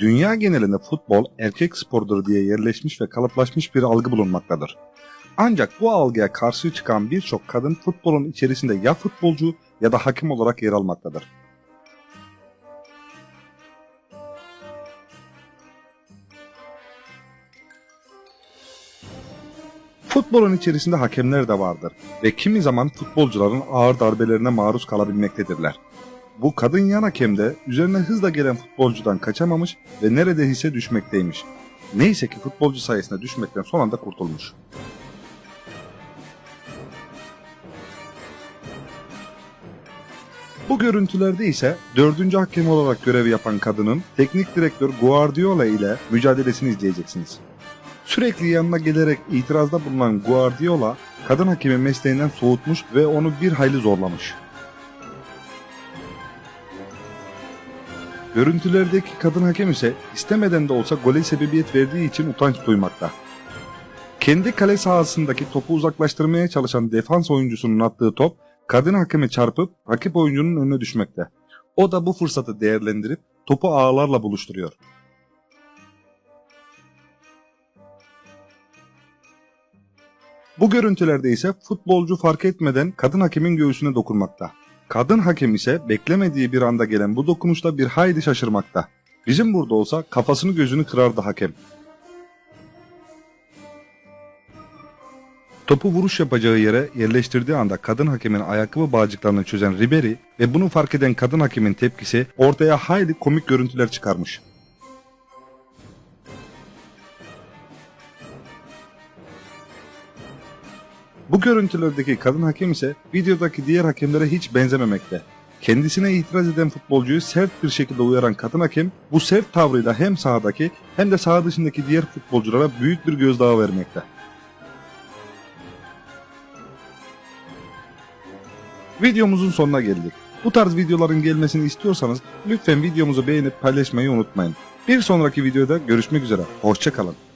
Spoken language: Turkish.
Dünya genelinde futbol erkek spordur diye yerleşmiş ve kalıplaşmış bir algı bulunmaktadır. Ancak bu algıya karşı çıkan birçok kadın futbolun içerisinde ya futbolcu ya da hakem olarak yer almaktadır. Futbolun içerisinde hakemler de vardır ve kimi zaman futbolcuların ağır darbelerine maruz kalabilmektedirler. Bu kadın yan hakem de üzerine hızla gelen futbolcudan kaçamamış ve neredeyse düşmekteymiş. Neyse ki futbolcu sayesinde düşmekten son anda kurtulmuş. Bu görüntülerde ise dördüncü hakem olarak görev yapan kadının teknik direktör Guardiola ile mücadelesini izleyeceksiniz. Sürekli yanına gelerek itirazda bulunan Guardiola, kadın hakemi mesleğinden soğutmuş ve onu bir hayli zorlamış. Görüntülerdeki kadın hakem ise istemeden de olsa gole sebebiyet verdiği için utanç duymakta. Kendi kale sahasındaki topu uzaklaştırmaya çalışan defans oyuncusunun attığı top kadın hakeme çarpıp rakip oyuncunun önüne düşmekte. O da bu fırsatı değerlendirip topu ağlarla buluşturuyor. Bu görüntülerde ise futbolcu fark etmeden kadın hakemin göğsüne dokunmakta. Kadın hakem ise beklemediği bir anda gelen bu dokunuşla bir hayli şaşırmakta. Bizim burada olsa kafasını gözünü kırardı hakem. Topu vuruş yapacağı yere yerleştirdiği anda kadın hakemin ayakkabı bağcıklarını çözen Ribery ve bunu fark eden kadın hakemin tepkisi ortaya hayli komik görüntüler çıkarmış. Bu görüntülerdeki kadın hakem ise videodaki diğer hakemlere hiç benzememekte. Kendisine itiraz eden futbolcuyu sert bir şekilde uyaran kadın hakem bu sert tavrıyla hem sahadaki hem de saha dışındaki diğer futbolculara büyük bir gözdağı vermekte. Videomuzun sonuna geldik. Bu tarz videoların gelmesini istiyorsanız lütfen videomuzu beğenip paylaşmayı unutmayın. Bir sonraki videoda görüşmek üzere. Hoşçakalın.